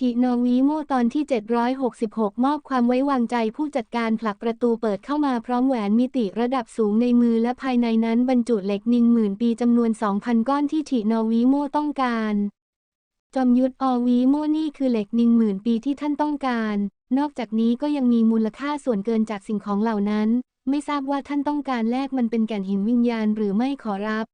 ทีโนวีโมตอนที่ 766 มอบความไว้วางใจผู้จัดการผลักประตูเปิดเข้ามาพร้อมแหวนมิติระดับสูงในมือและภายในนั้นบรรจุเหล็กนินหมื่นปีจำนวน 2,000 ก้อนที่ทีโนวีโมต้องการ จอมยุทธอวีโมนี่คือเหล็กนินหมื่นปีที่ท่านต้องการ นอกจากนี้ก็ยังมีมูลค่าส่วนเกินจากสิ่งของเหล่านั้น ไม่ทราบว่าท่านต้องการแลกมันเป็นแก่นหินวิญญาณหรือไม่ขอรับ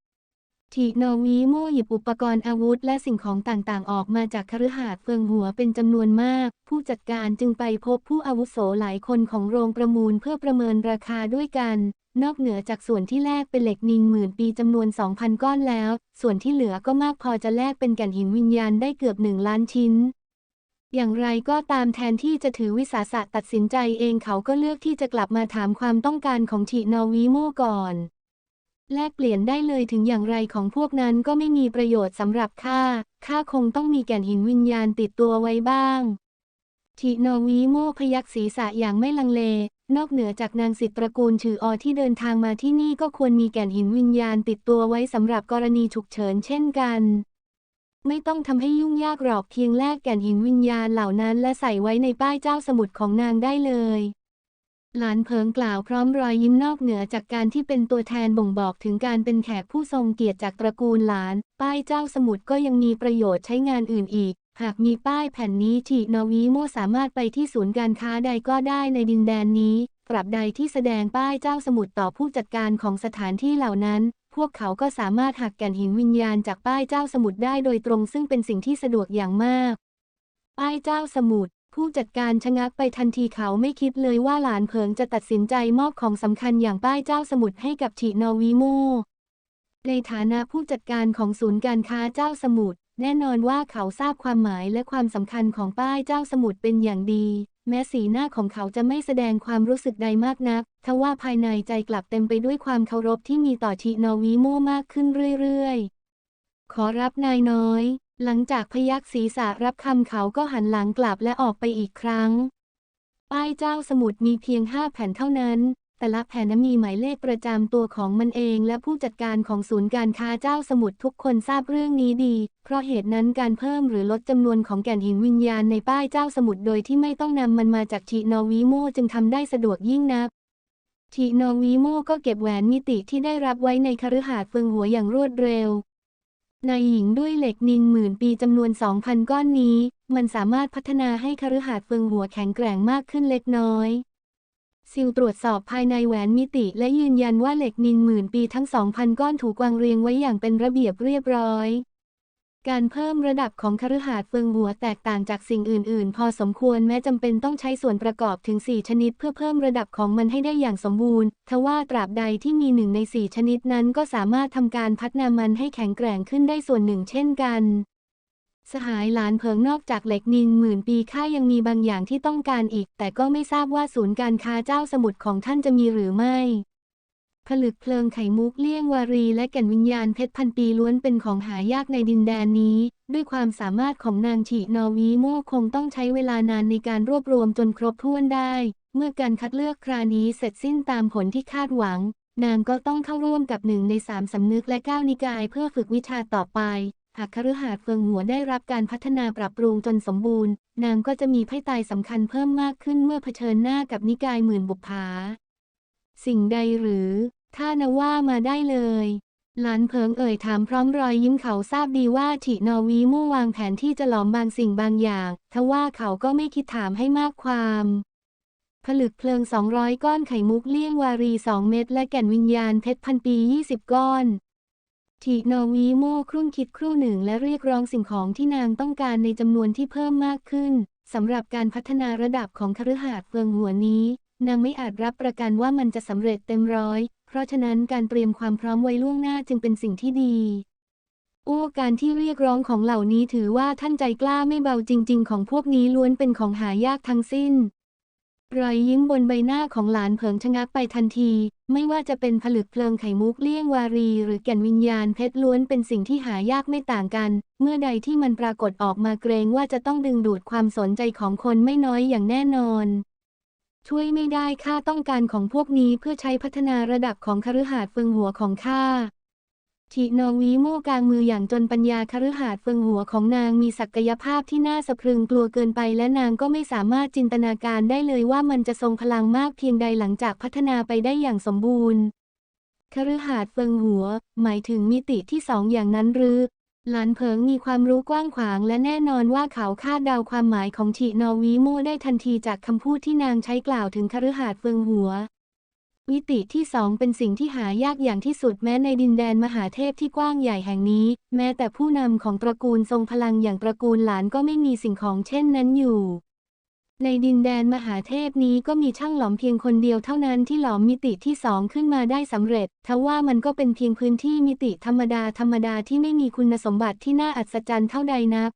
ทีโนวีโมหยิบอุปกรณ์อาวุธและสิ่งของต่างๆ ออกมาจากคฤหาสน์เฟืองหัวเป็นจำนวนมาก ผู้จัดการจึงไปพบผู้อาวุโสหลายคนของโรงประมูลเพื่อประเมินราคาด้วยกัน นอกเหนือจากส่วนที่แลกเป็นเหล็กนินหมื่นปีจำนวน 2,000 ก้อนแล้ว ส่วนที่เหลือก็มากพอจะแลกเป็นแก่นหินวิญญาณได้เกือบหนึ่งล้านชิ้นอย่างไรก็ตามแทนที่จะถือวิสาสะตัดสินใจเองเขาก็เลือกที่จะกลับมาถามความต้องการของทีโนวีโมก่อน แลกเปลี่ยนได้เลยถึงอย่างไรของพวกนั้นก็ไม่มีประโยชน์สำหรับข้า ข้าคงต้องมีแก่นหินวิญญาณติดตัวไว้บ้างทีโนวีโมพยักศีรษะอย่างไม่ลังเล นอกเหนือจากนางสิทธิ์ตระกูลถืออที่เดินทางมาที่นี่ก็ควรมีแก่นหินวิญญาณติดตัวไว้สำหรับกรณีฉุกเฉินเช่นกัน ไม่ต้องทำให้ยุ่งยากหรอกเพียงแลกแก่นหินวิญญาณเหล่านั้นและใส่ไว้ในป้ายเจ้าสมุทรของนางได้เลย หลานเพิงกล่าวพร้อมรอยยิ้มนอกเหนือจากการที่เป็นตัวแทนบ่งบอกถึงการเป็นแขกผู้ทรงเกียรติจากตระกูลหลาน ป้ายเจ้าสมุทรก็ยังมีประโยชน์ใช้งานอื่นอีก หากมีป้ายแผ่นนี้ทีนวีโมสามารถไปที่ศูนย์การค้าใดก็ได้ในดินแดนนี้ตราบใดที่แสดงป้ายเจ้าสมุทรต่อผู้จัดการของสถานที่เหล่านั้น พวกเขาก็สามารถหักแก่นหินวิญญาณจากป้ายเจ้าสมุทรได้โดยตรงซึ่งเป็นสิ่งที่สะดวกอย่างมาก ป้ายเจ้าสมุทร ผู้จัดการชะงักไปทันทีเขาไม่คิดเลยว่าหลานเพิงจะตัดสินใจมอบของสำคัญอย่างป้ายเจ้าสมุทรให้กับทีนวีโม ในฐานะผู้จัดการของศูนย์การค้าเจ้าสมุทรแน่นอนว่าเขาทราบความหมายและความสำคัญของป้ายเจ้าสมุทรเป็นอย่างดี แม้สีหน้าของเขาจะไม่แสดงความรู้สึกใดมากนัก ทว่าภายในใจกลับเต็มไปด้วยความเคารพที่มีต่อทีนวีโมมากขึ้นเรื่อยๆ ขอรับนายน้อย หลังจากพยักศีรษะรับคำเขาก็หันหลังกลับและออกไปอีกครั้ง ป้ายเจ้าสมุทรมีเพียงห้าแผ่นเท่านั้น แต่ละแผ่นนั้นมีหมายเลขประจำตัวของมันเอง และผู้จัดการของศูนย์การค้าเจ้าสมุทรทุกคนทราบเรื่องนี้ดี เพราะเหตุนั้นการเพิ่มหรือลดจำนวนของแก่นหินวิญญาณในป้ายเจ้าสมุทรโดยที่ไม่ต้องนำมันมาจากทีนวีโมจึงทำได้สะดวกยิ่งนักทีโนวีโมก็เก็บแหวนมิติที่ได้รับไว้ในคฤหาสน์เฟืองหัวอย่างรวดเร็ว นายหญิงด้วยเหล็กนินหมื่นปีจำนวน 2,000 ก้อนนี้ มันสามารถพัฒนาให้คฤหาสน์เฟืองหัวแข็งแกร่งมากขึ้นเล็กน้อย ซิลตรวจสอบภายในแหวนมิติและยืนยันว่าเหล็กนินหมื่นปีทั้ง 2,000 ก้อนถูกวางเรียงไว้อย่างเป็นระเบียบเรียบร้อย การเพิ่มระดับของคฤหาสน์เฟืองหัวแตกต่างจากสิ่งอื่น ๆ พอสมควรแม้จำเป็นต้องใช้ส่วนประกอบถึง 4 ชนิด เพื่อเพิ่มระดับของมันให้ได้อย่างสมบูรณ์ ทว่าตราบใดที่มีหนึ่งใน 4 ชนิดนั้นก็สามารถทำการพัฒนามันให้แข็งแกร่งขึ้นได้ส่วนหนึ่งเช่นกันสหายหลานเพิงนอกจากเหล็กนินหมื่นปีข้ายังมีบางอย่างที่ต้องการอีก แต่ก็ไม่ทราบว่าศูนย์การค้าเจ้าสมุทรของท่านจะมีหรือไม่ ลึกเพลิงไข่มุกเลี่ยงวารี และแก่นวิญญาณเพชรพันปีล้วนเป็นของหายากในดินแดนนี้ ด้วยความสามารถของนางฉีนอวีโมคงต้องใช้เวลานานในการรวบรวมจนครบถ้วนได้ เมื่อการคัดเลือกครานี้เสร็จสิ้นตามผลที่คาดหวัง นางก็ต้องเข้าร่วมกับหนึ่งในสามสำนึกและก้านิกายเพื่อฝึกวิชาต่อไปหากคฤหาสน์เฟืองหัวได้รับการพัฒนาปรับปรุงจนสมบูรณ์ นางก็จะมีไพ่ตายสำคัญเพิ่มมากขึ้นเมื่อเผชิญหน้ากับนิกายหมื่นบุปผาสิ่งใดหรือ ถ้านว่ามาได้เลย หลานเพิงเอ่ยถามพร้อมรอยยิ้มเขาทราบดีว่าถินอวีมู่วางแผนที่จะหลอมบางสิ่งบางอย่าง ทว่าเขาก็ไม่คิดถามให้มากความผลึกเพลิง 200 ก้อนไข่มุกเลี่ยงวารี 2 เม็ดและแก่นวิญญาณเพชรพันปี 20 ก้อนทีนอวีโม่ครุ่นคิดครู่หนึ่งและเรียกร้องสิ่งของที่นางต้องการในจำนวนที่เพิ่มมากขึ้นสำหรับการพัฒนาระดับของคฤหาสน์เฟืองหัวนี้ นางไม่อาจรับประกันว่ามันจะสำเร็จเต็มร้อย เพราะฉะนั้นการเตรียมความพร้อมไว้ล่วงหน้าจึงเป็นสิ่งที่ดี โอ้การที่เรียกร้องของเหล่านี้ถือว่าท่านใจกล้าไม่เบาจริง ๆ ของพวกนี้ล้วนเป็นของหายากทั้งสิ้น รอยยิ้มบนใบหน้าของหลานเผิงชะงักไปทันที ไม่ว่าจะเป็นผลึกเพลิงไข่มุกเลี่ยงวารี หรือแก่นวิญญาณเพชรล้วนเป็นสิ่งที่หายากไม่ต่างกัน เมื่อใดที่มันปรากฏออกมาเกรงว่าจะต้องดึงดูดความสนใจของคนไม่น้อยอย่างแน่นอน ช่วยไม่ได้ข้าต้องการของพวกนี้เพื่อใช้พัฒนาระดับของคฤหาสน์เฟืองหัวของข้าฉีนองวีโม่กลางมืออย่างจนปัญญาคฤหาสน์เฟิงหัวของนางมีศักยภาพที่น่าสะพรึงกลัวเกินไปและนางก็ไม่สามารถจินตนาการได้เลยว่ามันจะทรงพลังมากเพียงใดหลังจากพัฒนาไปได้อย่างสมบูรณ์คฤหาสน์เฟิงหัว หมายถึงมิติที่สองอย่างนั้นหรือ หลานเผิงมีความรู้กว้างขวางและแน่นอนว่าเขาคาดเดาความหมายของฉีนอวีโมได้ทันทีจากคำพูดที่นางใช้กล่าวถึงคฤหาสน์เฟืองหัว วิติที่สองเป็นสิ่งที่หายากอย่างที่สุดแม้ในดินแดนมหาเทพที่กว้างใหญ่แห่งนี้ แม้แต่ผู้นำของตระกูลทรงพลังอย่างตระกูลหลานก็ไม่มีสิ่งของเช่นนั้นอยู่ ในดินแดนมหาเทพนี้ก็มีช่างหลอมเพียงคนเดียวเท่านั้นที่หลอมมิติที่สองขึ้นมาได้สำเร็จ ทว่ามันก็เป็นเพียงพื้นที่มิติธรรมดาธรรมดาที่ไม่มีคุณสมบัติที่น่าอัศจรรย์เท่าใดนัก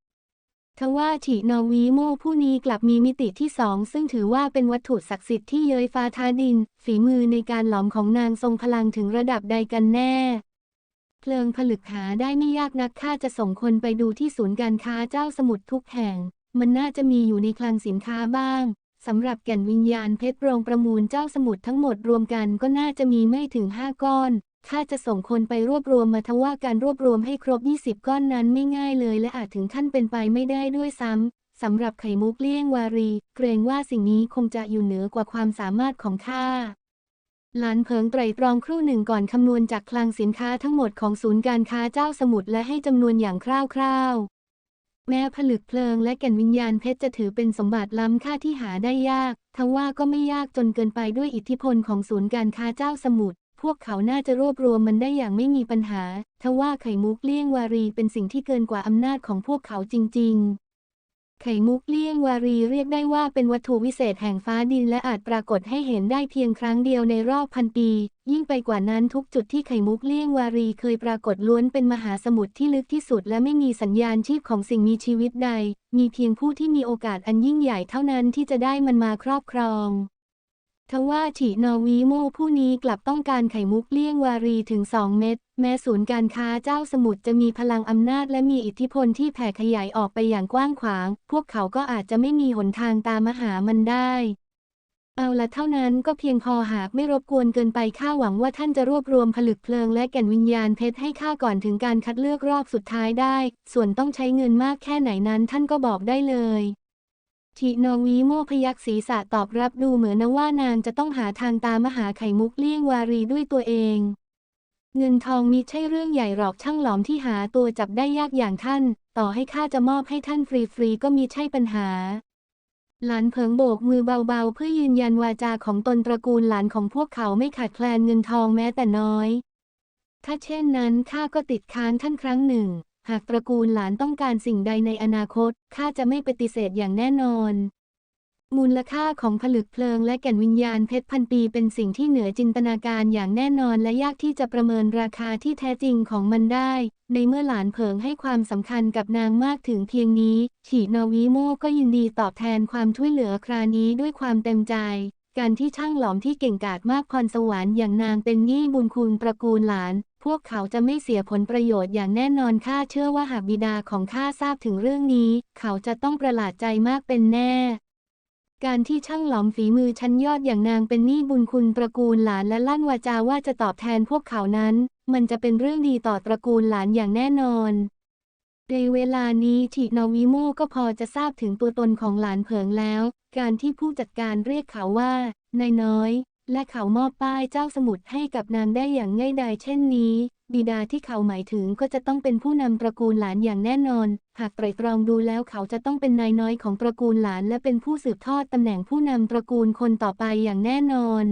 ทว่าฉีนอวีโมผู้นี้กลับมีมิติที่สองซึ่งถือว่าเป็นวัตถุศักดิ์สิทธิ์ที่เย้ยฟ้าท้าดิน ฝีมือในการหลอมของนางทรงพลังถึงระดับใดกันแน่เพลิงผลึกหาได้ไม่ยากนักข้าจะส่งคนไปดูที่ศูนย์การค้าเจ้าสมุทรทุกแห่ง มันน่าจะมีอยู่ในคลังสินค้าบ้างสำหรับแก่นวิญญาณเพชรโรงประมูลเจ้าสมุทรทั้งหมดรวมกันก็น่าจะมีไม่ถึงห้าก้อนข้าจะส่งคนไปรวบรวมมาทว่าการรวบรวมให้ครบ 20 ก้อนนั้นไม่ง่ายเลย และอาจถึงขั้นเป็นไปไม่ได้ด้วยซ้ำสำหรับไข่มุกเลี่ยงวารี เกรงว่าสิ่งนี้คงจะอยู่เหนือกว่าความสามารถของข้าหลานเพิงไตรตรองครู่หนึ่งก่อนคำนวณจากคลังสินค้าทั้งหมดของศูนย์การค้าเจ้าสมุทรและให้จำนวนอย่างคร่าวๆ แม้ผลึกเพลิงและแก่นวิญญาณเพชรจะถือเป็นสมบัติล้ำค่าที่หาได้ยาก ทว่าก็ไม่ยากจนเกินไปด้วยอิทธิพลของศูนย์การค้าเจ้าสมุทร พวกเขาน่าจะรวบรวมมันได้อย่างไม่มีปัญหา ทว่าไข่มุกเลี่ยงวารีเป็นสิ่งที่เกินกว่าอำนาจของพวกเขาจริง ๆ ไข่มุกเลี่ยงวารีเรียกได้ว่าเป็นวัตถุวิเศษแห่งฟ้าดินและอาจปรากฏให้เห็นได้เพียงครั้งเดียวในรอบพันปี ยิ่งไปกว่านั้นทุกจุดที่ไข่มุกเลี่ยงวารีเคยปรากฏล้วนเป็นมหาสมุทรที่ลึกที่สุด และไม่มีสัญญาณชีพของสิ่งมีชีวิตใด มีเพียงผู้ที่มีโอกาสอันยิ่งใหญ่เท่านั้นที่จะได้มันมาครอบครองทว่าฉีนอวีโมผู้นี้กลับต้องการไข่มุกเลี่ยงวารีถึง 2 เม็ด แม้ศูนย์การค้าเจ้าสมุทรจะมีพลังอำนาจและมีอิทธิพลที่แผ่ขยายออกไปอย่างกว้างขวาง พวกเขาก็อาจจะไม่มีหนทางตามมาหามันได้ เอาละเท่านั้นก็เพียงพอหากไม่รบกวนเกินไปข้าหวังว่าท่านจะรวบรวมผลึกเพลิงและแก่นวิญญาณเพชรให้ข้าก่อนถึงการคัดเลือกรอบสุดท้ายได้ ส่วนต้องใช้เงินมากแค่ไหนนั้นท่านก็บอกได้เลยทีนองวีโมพยักศีรษะตอบรับดูเหมือนว่านางจะต้องหาทางตามมหาไข่มุกเลี่ยงวารีด้วยตัวเอง เงินทองมิใช่เรื่องใหญ่หรอกช่างหลอมที่หาตัวจับได้ยากอย่างท่าน ต่อให้ข้าจะมอบให้ท่านฟรีๆก็มีใช่ปัญหา หลานเพิงโบกมือเบาๆ เพื่อยืนยันวาจาของตนตระกูลหลานของพวกเขาไม่ขาดแคลนเงินทองแม้แต่น้อย ถ้าเช่นนั้นข้าก็ติดค้างท่านครั้งหนึ่ง หากตระกูลหลานต้องการสิ่งใดในอนาคตข้าจะไม่ปฏิเสธอย่างแน่นอน มูลค่าของผลึกเพลิงและแก่นวิญญาณเพชรพันปีเป็นสิ่งที่เหนือจินตนาการอย่างแน่นอนและยากที่จะประเมินราคาที่แท้จริงของมันได้ ในเมื่อหลานเพิงให้ความสำคัญกับนางมากถึงเพียงนี้ ฉีนอวีโมก็ยินดีตอบแทนความช่วยเหลือครานี้ด้วยความเต็มใจ การที่ช่างหลอมที่เก่งกาจมากพรสวรรค์อย่างนางเป็นยี่บุญคุณตระกูลหลาน พวกเขาจะไม่เสียผลประโยชน์อย่างแน่นอนข้าเชื่อว่าหากบิดาของข้าทราบถึงเรื่องนี้ เขาจะต้องประหลาดใจมากเป็นแน่ การที่ช่างหลอมฝีมือชั้นยอดอย่างนางเป็นหนี้บุญคุณตระกูลหลานและลั่นวาจาว่าจะตอบแทนพวกเขานั้น มันจะเป็นเรื่องดีต่อตระกูลหลานอย่างแน่นอน ในเวลานี้ทินวิโมก็พอจะทราบถึงตัวตนของหลานเผิงแล้ว การที่ผู้จัดการเรียกเขาว่านายน้อย และเขามอบป้ายเจ้าสมุทรให้กับนางได้อย่างง่ายดายเช่นนี้ บิดาที่เขาหมายถึงก็จะต้องเป็นผู้นำตระกูลหลานอย่างแน่นอน หากไตรตรองดูแล้วเขาจะต้องเป็นนายน้อยของตระกูลหลาน และเป็นผู้สืบทอดตำแหน่งผู้นำตระกูลคนต่อไปอย่างแน่นอน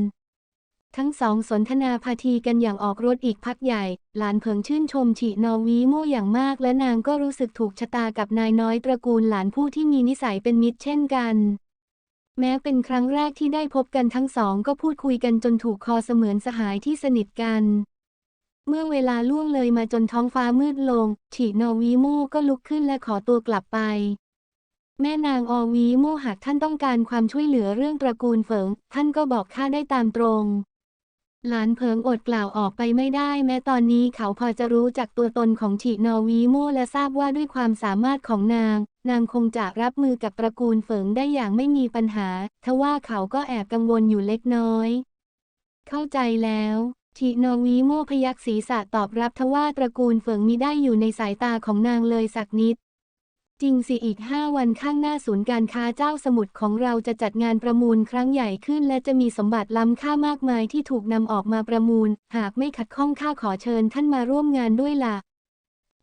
ทั้งสองสนทนาพาทีกันอย่างออกรถอีกพักใหญ่ หลานเพิงชื่นชมฉีนอวีโมอย่างมาก และนางก็รู้สึกถูกชะตากับนายน้อยตระกูลหลานผู้ที่มีนิสัยเป็นมิตรเช่นกัน แม้เป็นครั้งแรกที่ได้พบกันทั้งสองก็พูดคุยกันจนถูกคอเสมือนสหายที่สนิทกัน เมื่อเวลาล่วงเลยมาจนท้องฟ้ามืดลง ฉีนอวีโมก็ลุกขึ้นและขอตัวกลับไป แม่นางอวีโมหากท่านต้องการความช่วยเหลือเรื่องตระกูลเฟิง ท่านก็บอกข้าได้ตามตรง หลานเพิงอดกล่าวออกไปไม่ได้ แม้ตอนนี้เขาพอจะรู้จักตัวตนของฉีนอวีโมและทราบว่าด้วยความสามารถของนาง นางคงจะรับมือกับตระกูลเฟิงได้อย่างไม่มีปัญหา ทว่าเขาก็แอบกังวลอยู่เล็กน้อย เข้าใจแล้วทีนอวีโมพยักศีรษะตอบรับทว่าตระกูลเฟิงมิได้อยู่ในสายตาของนางเลยสักนิด จริงสิอีกห้าวันข้างหน้าศูนย์การค้าเจ้าสมุทรของเราจะจัดงานประมูลครั้งใหญ่ขึ้น และจะมีสมบัติล้ำค่ามากมายที่ถูกนำออกมาประมูล หากไม่ขัดข้องข้าขอเชิญท่านมาร่วมงานด้วยล่ะ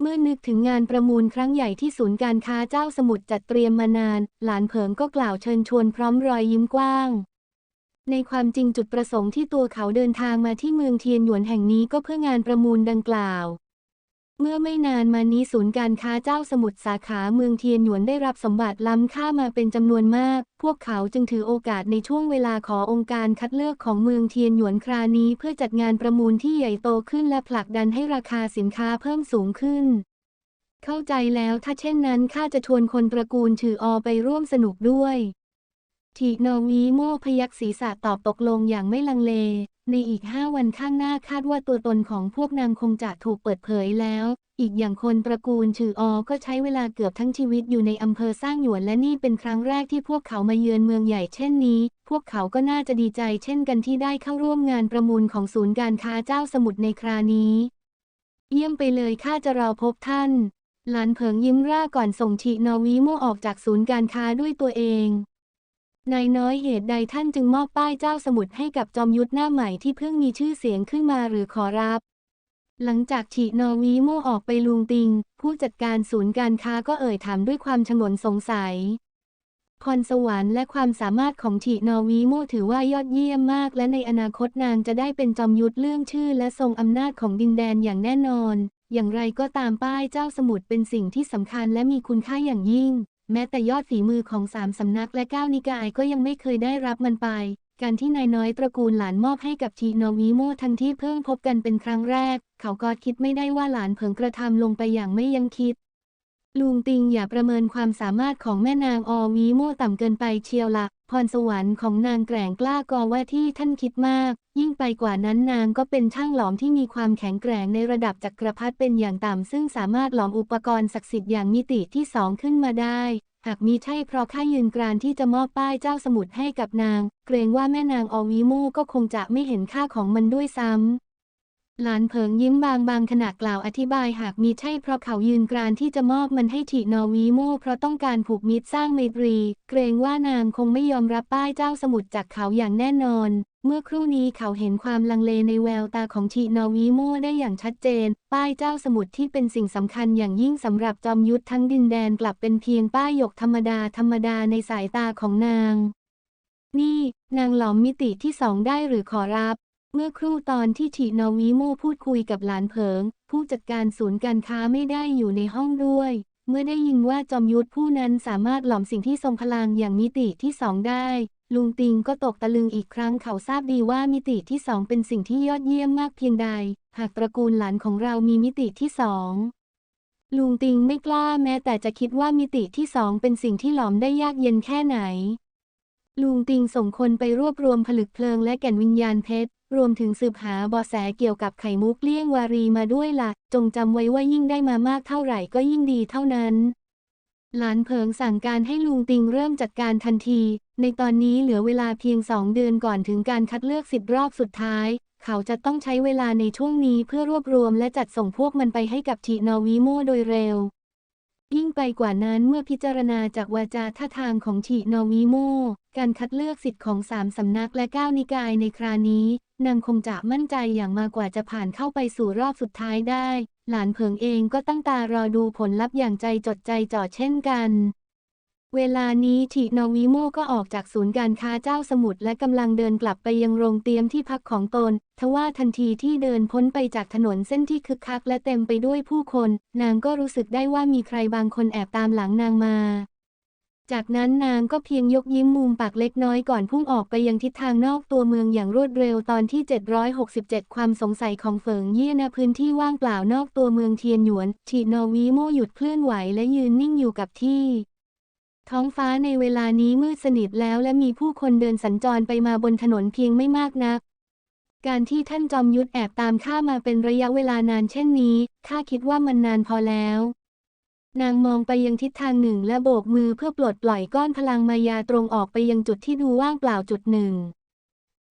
เมื่อนึกถึงงานประมูลครั้งใหญ่ที่ศูนย์การค้าเจ้าสมุทรจัดเตรียมมานาน หลานเผิงก็กล่าวเชิญชวนพร้อมรอยยิ้มกว้างในความจริงจุดประสงค์ที่ตัวเขาเดินทางมาที่เมืองเทียนหยวนแห่งนี้ก็เพื่องานประมูลดังกล่าว เมื่อไม่นานมานี้ศูนย์การค้าเจ้าสมุทรสาขาเมืองเทียนหยวนได้รับสมบัติล้ำค่ามาเป็นจำนวนมาก พวกเขาจึงถือโอกาสในช่วงเวลาขอองค์การคัดเลือกของเมืองเทียนหยวนครานี้ เพื่อจัดงานประมูลที่ใหญ่โตขึ้นและผลักดันให้ราคาสินค้าเพิ่มสูงขึ้น เข้าใจแล้วถ้าเช่นนั้นข้าจะชวนคนตระกูลถืออไปร่วมสนุกด้วยทีนอวีโมพยักศีรษะตอบตกลงอย่างไม่ลังเล ในอีกห้าวันข้างหน้าคาดว่าตัวตนของพวกนางคงจะถูกเปิดเผยแล้ว อีกอย่างคนตระกูลชื่ออก็ใช้เวลาเกือบทั้งชีวิตอยู่ในอำเภอสร้างหยวนและนี่เป็นครั้งแรกที่พวกเขามาเยือนเมืองใหญ่เช่นนี้ พวกเขาก็น่าจะดีใจเช่นกันที่ได้เข้าร่วมงานประมูลของศูนย์การค้าเจ้าสมุทรในครานี้ เยี่ยมไปเลยข้าจะรอพบท่าน หลานเผิงยิ้มร่าก่อนส่งชีนอวีโมออกจากศูนย์การค้าด้วยตัวเอง นายน้อยเหตุใดท่านจึงมอบป้ายเจ้าสมุทรให้กับจอมยุทธหน้าใหม่ที่เพิ่งมีชื่อเสียงขึ้นมาหรือขอรับ หลังจากฉีนอวีโมออกไปลุงติง ผู้จัดการศูนย์การค้าก็เอ่ยถามด้วยความฉงนสงสัยพรสวรรค์และความสามารถของฉีนอวีโมถือว่ายอดเยี่ยมมาก และในอนาคตนางจะได้เป็นจอมยุทธเรื่องชื่อ และทรงอำนาจของดินแดนอย่างแน่นอน อย่างไรก็ตามป้ายเจ้าสมุทรเป็นสิ่งที่สำคัญและมีคุณค่าอย่างยิ่ง แม้แต่ยอดฝีมือของสามสำนักและเก้านิกายก็ยังไม่เคยได้รับมันไป การที่นายน้อยตระกูลหลานมอบให้กับทีนอวีโมทั้งที่เพิ่งพบกันเป็นครั้งแรก เขาก็คิดไม่ได้ว่าหลานเผิงกระทำลงไปอย่างไม่ยังคิด ลุงติงอย่าประเมินความสามารถของแม่นางอวีโมต่ำเกินไปเชียวละ พรสวรรค์ของนางแกร่งกล้ากอว่าที่ท่านคิดมาก ยิ่งไปกว่านั้นนางก็เป็นช่างหลอมที่มีความแข็งแกร่งในระดับจักรพรรดิเป็นอย่างต่ำซึ่งสามารถหลอมอุปกรณ์ศักดิ์สิทธิ์อย่างมิติที่สองขึ้นมาได้หากมีใช่เพราะข้ายืนกรานที่จะมอบป้ายเจ้าสมุทรให้กับนาง เกรงว่าแม่นางอวีโมก็คงจะไม่เห็นค่าของมันด้วยซ้ำ หลานเผิงยิ้มบางบางขณะกล่าวอธิบายหากมีใช่เพราะเขายืนกรานที่จะมอบมันให้ถีนอวีโมเพราะต้องการผูกมิตรสร้างไมตรี เกรงว่านางคงไม่ยอมรับป้ายเจ้าสมุทรจากเขาอย่างแน่นอน เมื่อครู่นี้เขาเห็นความลังเลในแววตาของทีนอวีโมได้อย่างชัดเจน ป้ายเจ้าสมุทรที่เป็นสิ่งสำคัญอย่างยิ่งสำหรับจอมยุทธทั้งดินแดนกลับเป็นเพียงป้ายหยกธรรมดาธรรมดาในสายตาของนางนี่ นางหลอมมิติที่สองได้หรือขอรับ เมื่อครู่ตอนที่ทีนอวีโมพูดคุยกับหลานเผิง ผู้จัดการศูนย์การค้าไม่ได้อยู่ในห้องด้วย เมื่อได้ยินว่าจอมยุทธผู้นั้นสามารถหลอมสิ่งที่ทรงพลังอย่างมิติที่สองได้ ลุงติงก็ตกตะลึงอีกครั้งเขาทราบดีว่ามิติที่สองเป็นสิ่งที่ยอดเยี่ยมมากเพียงใด หากตระกูลหลานของเรามีมิติที่สองลุงติงไม่กล้าแม้แต่จะคิดว่ามิติที่สองเป็นสิ่งที่หลอมได้ยากเย็นแค่ไหนลุงติงส่งคนไปรวบรวมผลึกเพลิงและแก่นวิญญาณเพชร รวมถึงสืบหาเบาะแสเกี่ยวกับไข่มุกเลี่ยงวารีมาด้วยละ่ะ จงจำไว้ว่ายิ่งได้มามากเท่าไหร่ก็ยิ่งดีเท่านั้น หลานเผิงสั่งการให้ลุงติงเริ่มจัดการทันที ในตอนนี้เหลือเวลาเพียงสองเดือนก่อนถึงการคัดเลือกสิทธิ์รอบสุดท้าย เขาจะต้องใช้เวลาในช่วงนี้เพื่อรวบรวมและจัดส่งพวกมันไปให้กับทีนอวิโมโดยเร็ว ยิ่งไปกว่านั้นเมื่อพิจารณาจากวาจาท่าทางของฉีนอวีโม การคัดเลือกสิทธิ์ของสามสำนักและเก้านิกายในครานี้ นางคงจะมั่นใจอย่างมากกว่าจะผ่านเข้าไปสู่รอบสุดท้ายได้ หลานเผิงเองก็ตั้งตารอดูผลลัพธ์อย่างใจจดใจจ่อเช่นกัน เวลานี้ทีนอวิโมก็ออกจากศูนย์การค้าเจ้าสมุทรและกำลังเดินกลับไปยังโรงเตรียมที่พักของตน ทว่าทันทีที่เดินพ้นไปจากถนนเส้นที่คึกคักและเต็มไปด้วยผู้คน นางก็รู้สึกได้ว่ามีใครบางคนแอบตามหลังนางมา จากนั้นนางก็เพียงยกยิ้มมุมปากเล็กน้อยก่อนพุ่งออกไปยังทิศทางนอกตัวเมืองอย่างรวดเร็วตอนที่ 767 ความสงสัยของเฟิงเยี่ยณพื้นที่ว่างเปล่านอกตัวเมืองเทียนหยวนทีนอวีโมหยุดเคลื่อนไหวและยืนนิ่งอยู่กับที่ ท้องฟ้าในเวลานี้มืดสนิทแล้วและมีผู้คนเดินสัญจรไปมาบนถนนเพียงไม่มากนัก การที่ท่านจอมยุทธแอบตามข้ามาเป็นระยะเวลานานเช่นนี้ข้าคิดว่ามันนานพอแล้ว นางมองไปยังทิศทางหนึ่งและโบกมือเพื่อปลดปล่อยก้อนพลังมายาตรงออกไปยังจุดที่ดูว่างเปล่าจุดหนึ่ง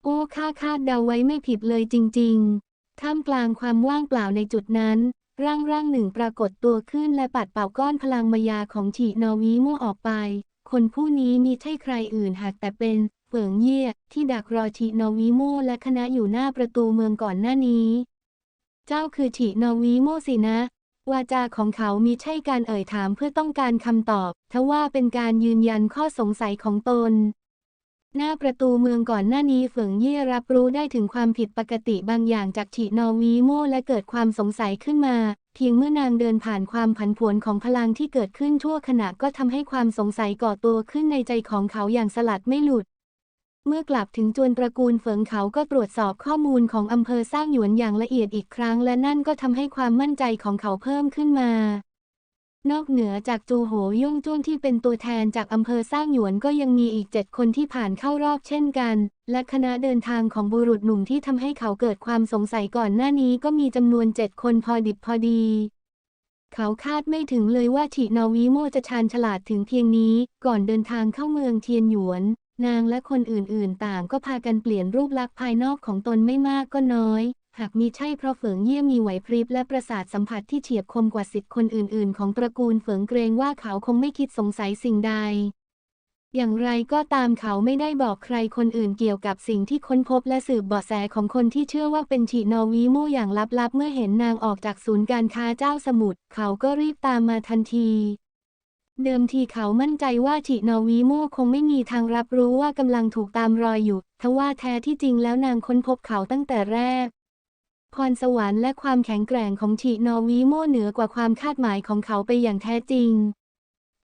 โอ้ข้าคาดเดาไว้ไม่ผิดเลยจริง ๆ ท่ามกลางความว่างเปล่าในจุดนั้น ร่างร่างหนึ่งปรากฏตัวขึ้นและปัดเป่าก้อนพลังมายาของฉีนอวีโมออกไป คนผู้นี้มีใช่ใครอื่นหากแต่เป็นเฟิงเย่ที่ดักรอฉีนอวีโมและคณะอยู่หน้าประตูเมืองก่อนหน้านี้ เจ้าคือฉีนอวีโมสินะ วาจาของเขามีใช่การเอ่ยถามเพื่อต้องการคำตอบ ทว่าเป็นการยืนยันข้อสงสัยของตน หน้าประตูเมืองก่อนหน้านี้เฟิงเย่รับรู้ได้ถึงความผิดปกติบางอย่างจากฉีนอวีโมและเกิดความสงสัยขึ้นมา เพียงเมื่อนางเดินผ่านความผันผวนของพลังที่เกิดขึ้นชั่วขณะก็ทำให้ความสงสัยก่อตัวขึ้นในใจของเขาอย่างสลัดไม่หลุด เมื่อกลับถึงจวนตระกูลเฟิงเขาก็ตรวจสอบข้อมูลของอำเภอสร้างหยวนอย่างละเอียดอีกครั้ง และนั่นก็ทำให้ความมั่นใจของเขาเพิ่มขึ้นมา นอกเหนือจากจูโหย่งจ้วงที่เป็นตัวแทนจากอำเภอสร้างหยวนก็ยังมีอีกเจ็ดคนที่ผ่านเข้ารอบเช่นกัน และคณะเดินทางของบุรุษหนุ่มที่ทำให้เขาเกิดความสงสัยก่อนหน้านี้ก็มีจำนวนเจ็ดคนพอดิบพอดี เขาคาดไม่ถึงเลยว่าฉีนอวิโมจะชาญฉลาดถึงเพียงนี้ ก่อนเดินทางเข้าเมืองเทียนหยวน นางและคนอื่นๆ ต่างก็พากันเปลี่ยนรูปลักษณ์ภายนอกของตนไม่มากก็น้อย หากมีใช่เพราะเฟิงเยี่ยมมีไหวพริบและประสาทสัมผัสที่เฉียบคมกว่าสิทธิ์คนอื่นๆ ของตระกูลเฟิงเกรงว่าเขาคงไม่คิดสงสัยสิ่งใด อย่างไรก็ตามเขาไม่ได้บอกใครคนอื่นเกี่ยวกับสิ่งที่ค้นพบและสืบเบาะแสของคนที่เชื่อว่าเป็นฉีนอวีโมอย่างลับๆ เมื่อเห็นนางออกจากศูนย์การค้าเจ้าสมุทรเขาก็รีบตามมาทันทีเดิมทีเขามั่นใจว่าฉีนอวีโมคงไม่มีทางรับรู้ว่ากำลังถูกตามรอยอยู่ ทว่าแท้ที่จริงแล้วนางค้นพบเขาตั้งแต่แรก พรสวรรค์และความแข็งแกร่งของฉีนอวีโมเหนือกว่าความคาดหมายของเขาไปอย่างแท้จริง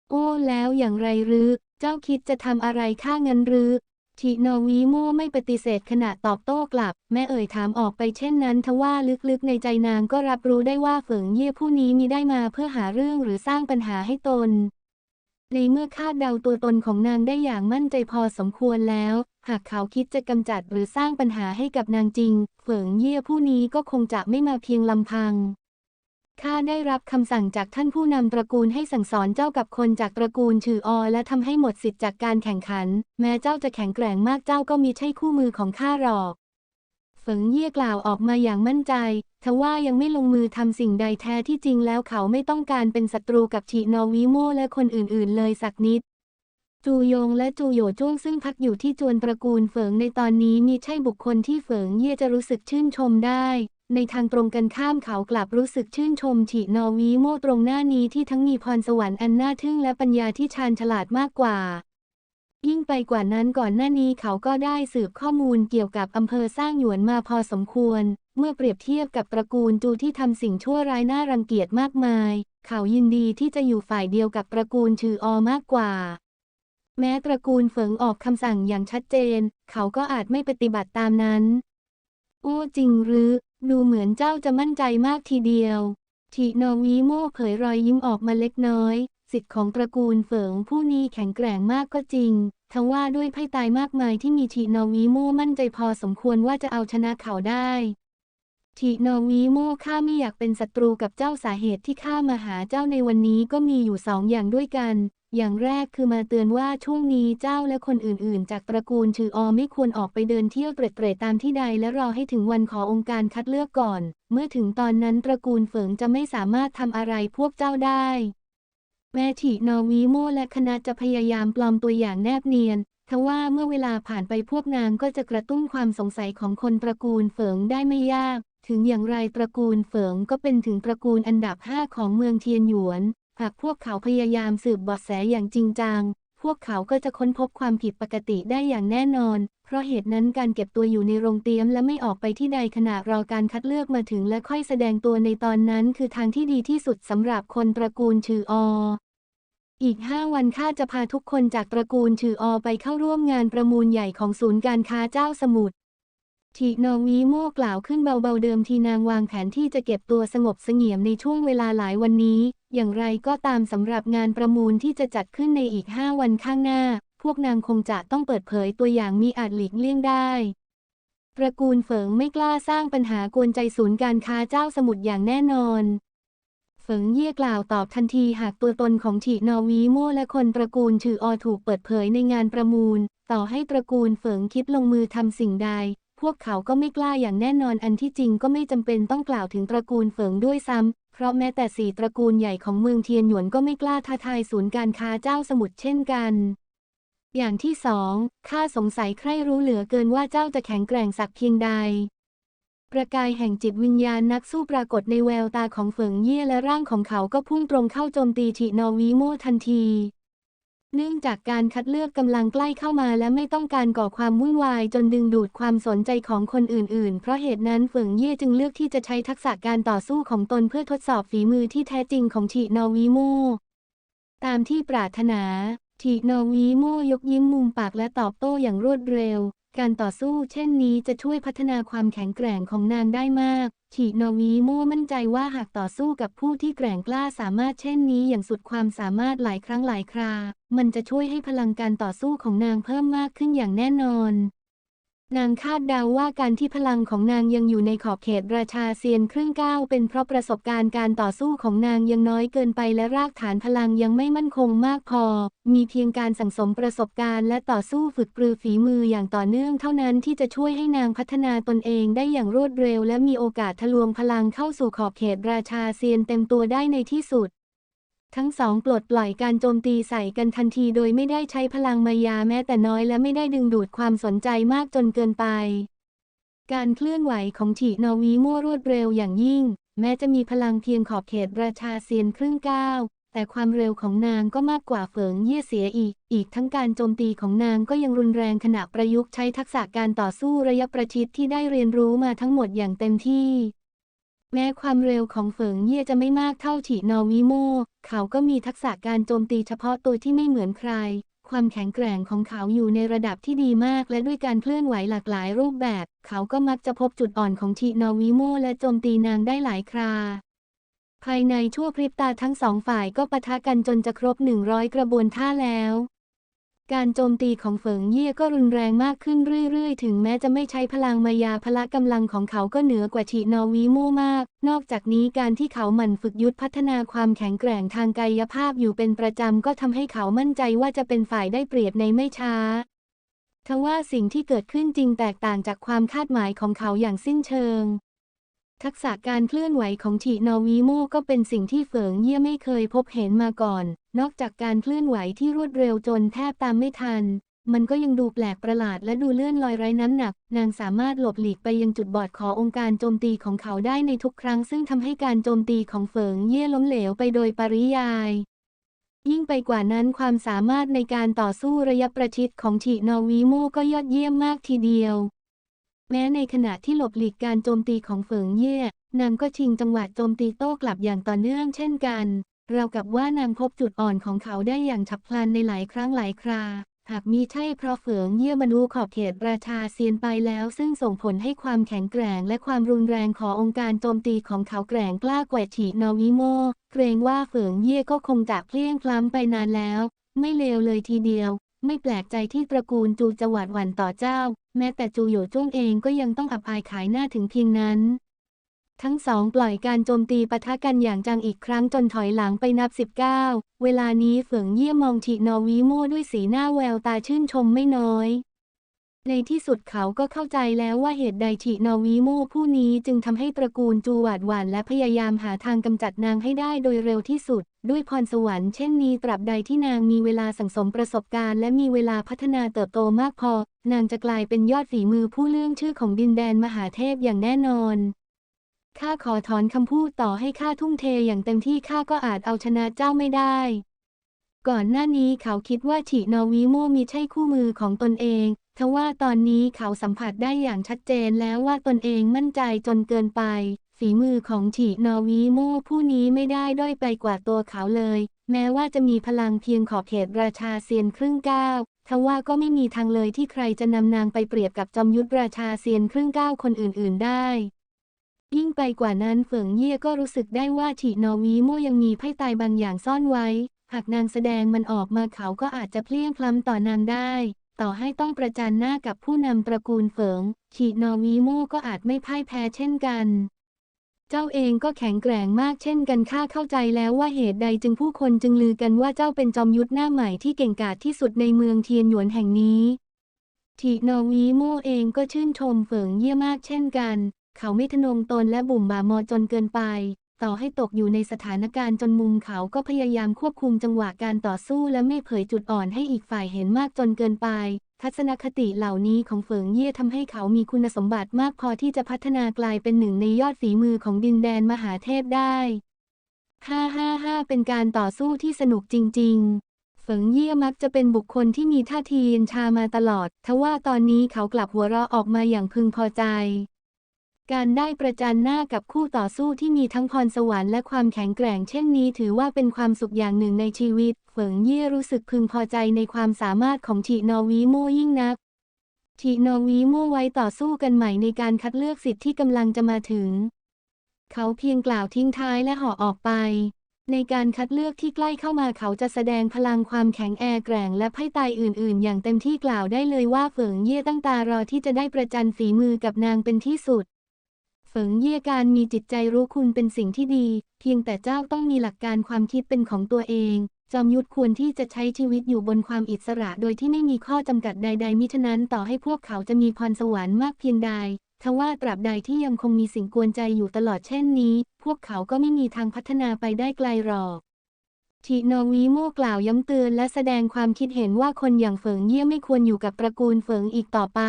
โอ้แล้วอย่างไรรือเจ้าคิดจะทำอะไรข้าเงินรือชิโนวีโมไม่ปฏิเสธขณะตอบโต้กลับ แม่เอ่ยถามออกไปเช่นนั้นทว่าลึกๆในใจนางก็รับรู้ได้ว่าเฟิงเย่ผู้นี้มีได้มาเพื่อหาเรื่องหรือสร้างปัญหาให้ตนในเมื่อคาดเดาตัวตนของนางได้อย่างมั่นใจพอสมควรแล้ว หากเขาคิดจะกำจัดหรือสร้างปัญหาให้กับนางจริงเฟิงเย่ผู้นี้ก็คงจะไม่มาเพียงลำพัง ข้าได้รับคำสั่งจากท่านผู้นำตระกูลให้สั่งสอนเจ้ากับคนจากตระกูลชื่อออ และทำให้หมดสิทธิ์จากการแข่งขัน แม้เจ้าจะแข็งแกร่งมากเจ้าก็มีใช่คู่มือของข้าหรอกเฟิงเย่กล่าวออกมาอย่างมั่นใจ ทว่ายังไม่ลงมือทำสิ่งใดแท้ที่จริงแล้วเขาไม่ต้องการเป็นศัตรูกับชีนอวิโมและคนอื่นๆ เลยสักนิด จูยงและจูโยจ้วงซึ่งพักอยู่ที่จวนตระกูลเฟิงในตอนนี้มีใช่บุคคลที่เฟิงเย่จะรู้สึกชื่นชมได้ ในทางตรงกันข้ามเขากลับรู้สึกชื่นชมฉีนอวีโมตรงหน้านี้ที่ทั้งมีพรสวรรค์อันน่าทึ่งและปัญญาที่ชาญฉลาดมากกว่า ยิ่งไปกว่านั้นก่อนหน้านี้เขาก็ได้สืบข้อมูลเกี่ยวกับอำเภอสร้างหยวนมาพอสมควร เมื่อเปรียบเทียบกับตระกูลจูที่ทำสิ่งชั่วร้ายน่ารังเกียจมากมาย เขายินดีที่จะอยู่ฝ่ายเดียวกับตระกูลชื่ออมากกว่า แม้ตระกูลเฟิงออกคำสั่งอย่างชัดเจน เขาก็อาจไม่ปฏิบัติตามนั้นโอ้จริงหรือ ดูเหมือนเจ้าจะมั่นใจมากทีเดียวทีโนวีโมเผยรอยยิ้มออกมาเล็กน้อย สิทธิ์ของตระกูลเฟิงผู้นี้แข็งแกร่งมากก็จริงทว่าด้วยไพ่ตายมากมายที่มีทีโนวีโมมั่นใจพอสมควรว่าจะเอาชนะเขาได้ ทีโนวีโมข้าไม่อยากเป็นศัตรูกับเจ้าสาเหตุที่ข้ามาหาเจ้าในวันนี้ก็มีอยู่สองอย่างด้วยกัน อย่างแรกคือมาเตือนว่าช่วงนี้เจ้าและคนอื่นๆ จากตระกูลชื่ออไม่ควรออกไปเดินเที่ยวเตร็ดๆตามที่ใด และรอให้ถึงวันขอองค์การคัดเลือกก่อน เมื่อถึงตอนนั้นตระกูลเฟิงจะไม่สามารถทำอะไรพวกเจ้าได้ แม้ถีนอวีโมและคณะจะพยายามปลอมตัวอย่างแนบเนียนทว่าเมื่อเวลาผ่านไปพวกนางก็จะกระตุ้นความสงสัยของคนตระกูลเฟิงได้ไม่ยาก ถึงอย่างไรตระกูลเฟิงก็เป็นถึงตระกูลอันดับห้าของเมืองเทียนหยวน หากพวกเขาพยายามสืบเบาะแสอย่างจริงจัง พวกเขาก็จะค้นพบความผิดปกติได้อย่างแน่นอน เพราะเหตุนั้นการเก็บตัวอยู่ในโรงเตรียมและไม่ออกไปที่ใดขณะรอการคัดเลือกมาถึงและค่อยแสดงตัวในตอนนั้น คือทางที่ดีที่สุดสำหรับคนตระกูลชื่อออีกห้าวันข้าจะพาทุกคนจากตระกูลชื่ออไปเข้าร่วมงานประมูลใหญ่ของศูนย์การค้าเจ้าสมุทร ทีนองวีโม่กล่าวขึ้นเบาๆเดิมทีนางวางแผนที่จะเก็บตัวสงบเสงี่ยมในช่วงเวลาหลายวันนี้ อย่างไรก็ตามสำหรับงานประมูลที่จะจัดขึ้นในอีกห้าวันข้างหน้า พวกนางคงจะต้องเปิดเผยตัวอย่างมีอาจหลีกเลี่ยงได้ตระกูลเฟิงไม่กล้าสร้างปัญหากวนใจศูนย์การค้าเจ้าสมุทรอย่างแน่นอนเฟิงเย่กล่าวตอบทันทีหากตัวตนของฉีนอวีโม่และคนตระกูลชื่ออถูกเปิดเผยในงานประมูล ต่อให้ตระกูลเฟิงคิดลงมือทำสิ่งใด พวกเขาก็ไม่กล้าอย่างแน่นอนอันที่จริงก็ไม่จำเป็นต้องกล่าวถึงตระกูลเฟิงด้วยซ้ำ เพราะแม้แต่สี่ตระกูลใหญ่ของเมืองเทียนหยวนก็ไม่กล้าท้าทายศูนย์การค้าเจ้าสมุทรเช่นกัน อย่างที่สองข้าสงสัยใครรู้เหลือเกินว่าเจ้าจะแข็งแกร่งสักเพียงใด ประกายแห่งจิตวิญญาณนักสู้ปรากฏในแววตาของเฟิงเย่และร่างของเขาก็พุ่งตรงเข้าโจมตีฉินอวีโมทันที เนื่องจากการคัดเลือกกำลังใกล้เข้ามาและไม่ต้องการก่อความวุ่นวายจนดึงดูดความสนใจของคนอื่น ๆ เพราะเหตุนั้นเฟิงเย่จึงเลือกที่จะใช้ทักษะการต่อสู้ของตนเพื่อทดสอบฝีมือที่แท้จริงของฉีนอวีโมตามที่ปรารถนาทีนอวีโมยกยิ้มมุมปากและตอบโต้อย่างรวดเร็ว การต่อสู้เช่นนี้จะช่วยพัฒนาความแข็งแกร่งของนางได้มากทีนอวีโมมั่นใจว่าหากต่อสู้กับผู้ที่แกร่งกล้าสามารถเช่นนี้อย่างสุดความสามารถหลายครั้งหลายครา มันจะช่วยให้พลังการต่อสู้ของนางเพิ่มมากขึ้นอย่างแน่นอน นางคาดเดาว่าการที่พลังของนางยังอยู่ในขอบเขตราชาเซียนครึ่งก้าวเป็นเพราะประสบการณ์การต่อสู้ของนางยังน้อยเกินไปและรากฐานพลังยังไม่มั่นคงมากพอ มีเพียงการสั่งสมประสบการณ์และต่อสู้ฝึกปรือฝีมืออย่างต่อเนื่องเท่านั้นที่จะช่วยให้นางพัฒนาตนเองได้อย่างรวดเร็ว และมีโอกาสทะลวงพลังเข้าสู่ขอบเขตราชาเซียนเต็มตัวได้ในที่สุด ทั้งสองปลดปล่อยการโจมตีใส่กันทันทีโดยไม่ได้ใช้พลังมายาแม้แต่น้อยและไม่ได้ดึงดูดความสนใจมากจนเกินไป การเคลื่อนไหวของฉีนอวีมั่วรวดเร็วอย่างยิ่ง แม้จะมีพลังเพียงขอบเขตราชาเซียนครึ่งก้าวแต่ความเร็วของนางก็มากกว่าเฟิงเย่เสียอีก อีกทั้งการโจมตีของนางก็ยังรุนแรงขณะประยุกต์ใช้ทักษะการต่อสู้ระยะประชิดที่ได้เรียนรู้มาทั้งหมดอย่างเต็มที่ แม้ความเร็วของเฟิงเย่จะไม่มากเท่าฉีนอวิโม เขาก็มีทักษะการโจมตีเฉพาะตัวที่ไม่เหมือนใคร ความแข็งแกร่งของเขาอยู่ในระดับที่ดีมาก และด้วยการเคลื่อนไหวหลากหลายรูปแบบ เขาก็มักจะพบจุดอ่อนของฉีนอวิโม และโจมตีนางได้หลายครา ภายในชั่วพริบตาทั้งสองฝ่ายก็ปะทะกันจนจะครบ 100 กระบวนท่าแล้ว การโจมตีของเฟิงเย่ก็รุนแรงมากขึ้นเรื่อยๆ ถึงแม้จะไม่ใช้พลังมายาพละกำลังของเขาก็เหนือกว่าฉีนอวีโมมาก นอกจากนี้การที่เขาหมั่นฝึกยุทธพัฒนาความแข็งแกร่งทางกายภาพอยู่เป็นประจำก็ทำให้เขามั่นใจว่าจะเป็นฝ่ายได้เปรียบในไม่ช้าทว่าสิ่งที่เกิดขึ้นจริงแตกต่างจากความคาดหมายของเขาอย่างสิ้นเชิง ทักษะการเคลื่อนไหวของฉีนอวีโมก็เป็นสิ่งที่เฟิงเยี่ยไม่เคยพบเห็นมาก่อน นอกจากการเคลื่อนไหวที่รวดเร็วจนแทบตามไม่ทัน มันก็ยังดูแปลกประหลาดและดูเลื่อนลอยไร้น้ำหนัก นางสามารถหลบหลีกไปยังจุดบอดขององค์การโจมตีของเขาได้ในทุกครั้ง ซึ่งทำให้การโจมตีของเฟิงเย่ล้มเหลวไปโดยปริยาย ยิ่งไปกว่านั้นความสามารถในการต่อสู้ระยะประชิดของฉีนอวีโมก็ยอดเยี่ยมมากทีเดียว แม้ในขณะที่หลบหลีกการโจมตีของเฟิงเย่นางก็ชิงจังหวะโจมตีโต้กลับอย่างต่อเนื่องเช่นกัน เรากับว่านางพบจุดอ่อนของเขาได้อย่างฉับพลันในหลายครั้งหลายครา หากมีใช่เพราะเฟิงเย่บรรลุขอบเขตราชาเซียนไปแล้ว ซึ่งส่งผลให้ความแข็งแกร่งและความรุนแรงขององค์การโจมตีของเขาแกร่งกล้ากว่าฉีนอวิโม เกรงว่าเฟิงเย่ก็คงจะเพลี้ยงพล้ำไปนานแล้ว ไม่เลวเลยทีเดียว ไม่แปลกใจที่ตระกูลจูจะหวาดหวั่นต่อเจ้า แม้แต่จูโยจ้วงเองก็ยังต้องอับอายขายหน้าถึงเพียงนั้น ทั้งสองปล่อยการโจมตีปะทะกันอย่างจังอีกครั้งจนถอยหลังไปนับ 19 เวลานี้เฝิงเยี่ยมมองฉีนอวีโม่ด้วยสีหน้าแววตาชื่นชมไม่น้อย ในที่สุดเขาก็เข้าใจแล้วว่าเหตุใดฉีนอวีโมผู้นี้จึงทำให้ตระกูลจูหวาดหวั่นและพยายามหาทางกำจัดนางให้ได้โดยเร็วที่สุด ด้วยพรสวรรค์เช่นนี้ตราบใดที่นางมีเวลาสั่งสมประสบการณ์และมีเวลาพัฒนาเติบโตมากพอ นางจะกลายเป็นยอดฝีมือผู้เลื่องชื่อของดินแดนมหาเทพอย่างแน่นอนข้าขอถอนคำพูดต่อให้ข้าทุ่มเทอย่างเต็มที่ข้าก็อาจเอาชนะเจ้าไม่ได้ ก่อนหน้านี้เขาคิดว่าฉีนอวีโมมีใช่คู่มือของตนเอง ทว่าตอนนี้เขาสัมผัสได้อย่างชัดเจนแล้วว่าตนเองมั่นใจจนเกินไป ฝีมือของฉีนอวีโมผู้นี้ไม่ได้ด้อยไปกว่าตัวเขาเลย แม้ว่าจะมีพลังเพียงขอบเขตราชาเซียนครึ่งก้าวทว่าก็ไม่มีทางเลยที่ใครจะนำนางไปเปรียบกับจอมยุทธราชาเซียนครึ่งก้าวคนอื่น ๆ ได้ยิ่งไปกว่านั้นเฟิงเย่ก็รู้สึกได้ว่าฉีนอวีโมยังมีไพ่ตายบางอย่างซ่อนไว้ หากนางแสดงมันออกมาเขาก็อาจจะเพลี้ยงพล้ำต่อนางได้ ต่อให้ต้องประจันหน้ากับผู้นำตระกูลเฟิง ฉีนอวีโมก็อาจไม่พ่ายแพ้เช่นกัน เจ้าเองก็แข็งแกร่งมากเช่นกันข้าเข้าใจแล้วว่าเหตุใดจึงผู้คนจึงลือกันว่าเจ้าเป็นจอมยุทธหน้าใหม่ที่เก่งกาจที่สุดในเมืองเทียนหยวนแห่งนี้ทีนอวีโมเองก็ชื่นชมเฟิงเยี่ยมากเช่นกัน เขาไม่ทะนงตนและบุ่มบ่ามอจนเกินไป ต่อให้ตกอยู่ในสถานการณ์จนมุมเขาก็พยายามควบคุมจังหวะการต่อสู้และไม่เผยจุดอ่อนให้อีกฝ่ายเห็นมากจนเกินไป ทัศนคติเหล่านี้ของเฟิงเย่ทำให้เขามีคุณสมบัติมากพอที่จะพัฒนากลายเป็นหนึ่งในยอดฝีมือของดินแดนมหาเทพได้555เป็นการต่อสู้ที่สนุกจริง ๆเฟิงเย่มักจะเป็นบุคคลที่มีท่าทีเย็นชามาตลอด ทว่าตอนนี้เขากลับหัวเราะออกมาอย่างพึงพอใจ การได้ประจันหน้ากับคู่ต่อสู้ที่มีทั้งพรสวรรค์และความแข็งแกร่งเช่นนี้ถือว่าเป็นความสุขอย่างหนึ่งในชีวิต เฟิงเย่รู้สึกพึงพอใจในความสามารถของทีนอวีโมยิ่งนักทีนอวีโมไว้ต่อสู้กันใหม่ในการคัดเลือกสิทธิ์ที่กำลังจะมาถึง เขาเพียงกล่าวทิ้งท้ายและห่อออกไป ในการคัดเลือกที่ใกล้เข้ามาเขาจะแสดงพลังความแข็งแอแกร่งและไพ่ตายอื่น ๆ อย่างเต็มที่กล่าวได้เลยว่าเฟิงเย่ตั้งตารอที่จะได้ประจันฝีมือกับนางเป็นที่สุด ฟิงเย่การมีจิตใจรู้คุณเป็นสิ่งที่ดี เพียงแต่เจ้าต้องมีหลักการความคิดเป็นของตัวเอง จอมยุทธควรที่จะใช้ชีวิตอยู่บนความอิสระโดยที่ไม่มีข้อจำกัดใด ๆ มิฉะนั้นต่อให้พวกเขาจะมีพรสวรรค์มากเพียงใดทว่าตราบใดที่ยังคงมีสิ่งกวนใจอยู่ตลอดเช่นนี้ พวกเขาก็ไม่มีทางพัฒนาไปได้ไกลหรอกทีนอวีโมกล่าวย้ำเตือนและแสดงความคิดเห็นว่าคนอย่างเฟิงเยี่ยไม่ควรอยู่กับตระกูลเฟิงอีกต่อไป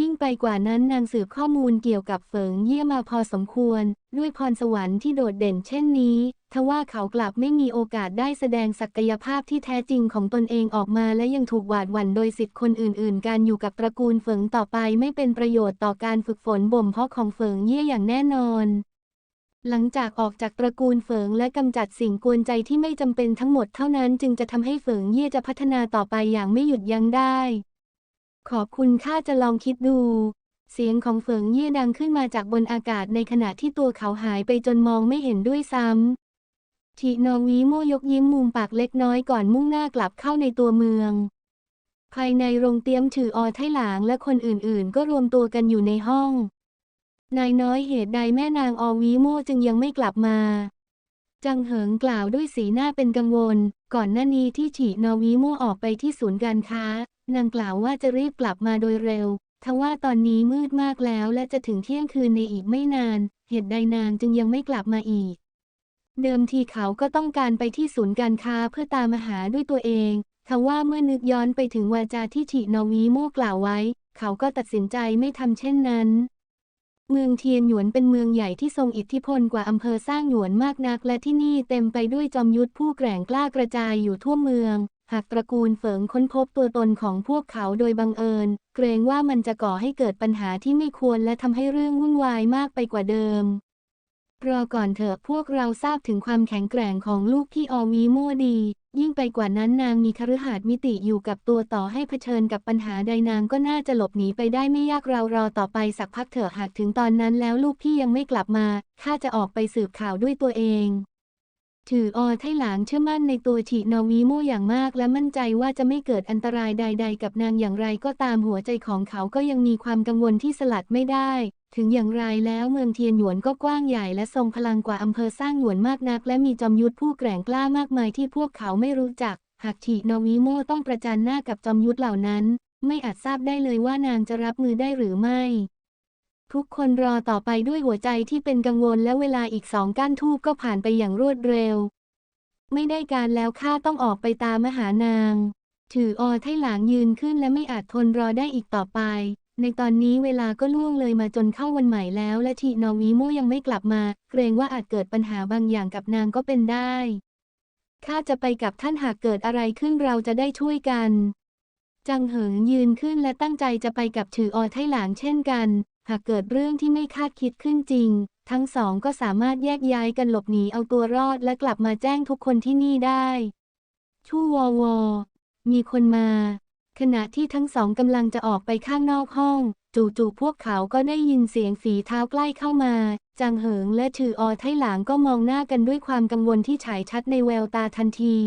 ยิ่งไปกว่านั้นนางสืบข้อมูลเกี่ยวกับเฟิงเย่มาพอสมควร ด้วยพรสวรรค์ที่โดดเด่นเช่นนี้ทว่าเขากลับไม่มีโอกาสได้แสดงศักยภาพที่แท้จริงของตนเองออกมาและยังถูกหวาดหวั่นโดยสิทธิ์คนอื่น ๆ การอยู่กับตระกูลเฟิงต่อไปไม่เป็นประโยชน์ต่อการฝึกฝนบ่มเพาะของเฟิงเย่อย่างแน่นอน หลังจากออกจากตระกูลเฟิงและกำจัดสิ่งกวนใจที่ไม่จำเป็นทั้งหมดเท่านั้นจึงจะทำให้เฟิงเย่จะพัฒนาต่อไปอย่างไม่หยุดยั้งได้ ขอบคุณข้าจะลองคิดดู เสียงของเฟิงเย่ดังขึ้นมาจากบนอากาศในขณะที่ตัวเขาหายไปจนมองไม่เห็นด้วยซ้ำทีนอวีโมยกยิ้มมุมปากเล็กน้อยก่อนมุ่งหน้ากลับเข้าในตัวเมือง ภายในโรงเตรียมถือออไทหลางและคนอื่นๆ ก็รวมตัวกันอยู่ในห้อง นายน้อยเหตุใดแม่นางออวีโมจึงยังไม่กลับมาจังเหิงกล่าวด้วยสีหน้าเป็นกังวล ก่อนหน้านี้ที่ฉีนอวีโมออกไปที่ศูนย์การค้า นางกล่าวว่าจะรีบกลับมาโดยเร็ว ทว่าตอนนี้มืดมากแล้วและจะถึงเที่ยงคืนในอีกไม่นาน เหตุใดนางจึงยังไม่กลับมาอีก เดิมทีเขาก็ต้องการไปที่ศูนย์การค้าเพื่อตามหาด้วยตัวเอง ทว่าเมื่อนึกย้อนไปถึงวาจาที่ฉีนอวีโมกล่าวไว้ เขาก็ตัดสินใจไม่ทำเช่นนั้นเมืองเทียนหยวนเป็นเมืองใหญ่ที่ทรงอิทธิพลกว่าอำเภอสร้างหยวนมากนัก และที่นี่เต็มไปด้วยจอมยุทธผู้แกร่งกล้ากระจายอยู่ทั่วเมือง หากตระกูลเฝิงค้นพบตัวตนของพวกเขาโดยบังเอิญ เกรงว่ามันจะก่อให้เกิดปัญหาที่ไม่ควรและทำให้เรื่องวุ่นวายมากไปกว่าเดิม รอก่อนเถอะพวกเราทราบถึงความแข็งแกร่งของลูกที่ออวีโมดี ยิ่งไปกว่านั้นนางมีคฤหาสน์มิติอยู่กับตัวต่อให้เผชิญกับปัญหาใดนางก็น่าจะหลบหนีไปได้ไม่ยากเรารอต่อไปสักพักเถอะหากถึงตอนนั้นแล้วลูกพี่ยังไม่กลับมาข้าจะออกไปสืบข่าวด้วยตัวเอง ถือออไทหลางเชื่อมั่นในตัวฉีนอวีโมอย่างมาก และมั่นใจว่าจะไม่เกิดอันตรายใด ๆ กับนางอย่างไรก็ตามหัวใจของเขาก็ยังมีความกังวลที่สลัดไม่ได้ ถึงอย่างไรแล้วเมืองเทียนหยวนก็กว้างใหญ่และทรงพลังกว่าอำเภอสร้างหยวนมากนัก และมีจอมยุทธผู้แกร่งกล้ามากมายที่พวกเขาไม่รู้จัก หากฉีนอวีโมต้องประจันหน้ากับจอมยุทธเหล่านั้น ไม่อาจทราบได้เลยว่านางจะรับมือได้หรือไม่ ทุกคนรอต่อไปด้วยหัวใจที่เป็นกังวลและเวลาอีกสองก้านทูบก็ผ่านไปอย่างรวดเร็ว ไม่ได้การแล้วข้าต้องออกไปตามมหานาง ถือออไทหลางยืนขึ้นและไม่อาจทนรอได้อีกต่อไป ในตอนนี้เวลาก็ล่วงเลยมาจนเข้าวันใหม่แล้ว และทีนอวีโมยังไม่กลับมา เกรงว่าอาจเกิดปัญหาบางอย่างกับนางก็เป็นได้ข้าจะไปกับท่านหากเกิดอะไรขึ้นเราจะได้ช่วยกัน จังเหิงยืนขึ้นและตั้งใจจะไปกับถือออไทหลางเช่นกัน หากเกิดเรื่องที่ไม่คาดคิดขึ้นจริง ทั้งสองก็สามารถแยกย้ายกันหลบหนีเอาตัวรอดและกลับมาแจ้งทุกคนที่นี่ได้ ชู่วอวอ มีคนมา ขณะที่ทั้งสองกำลังจะออกไปข้างนอกห้อง จู่ๆพวกเขาก็ได้ยินเสียงฝีเท้าใกล้เข้ามา จางเหิงและถือออไทหลางก็มองหน้ากันด้วยความกังวลที่ฉายชัดในแววตาทันที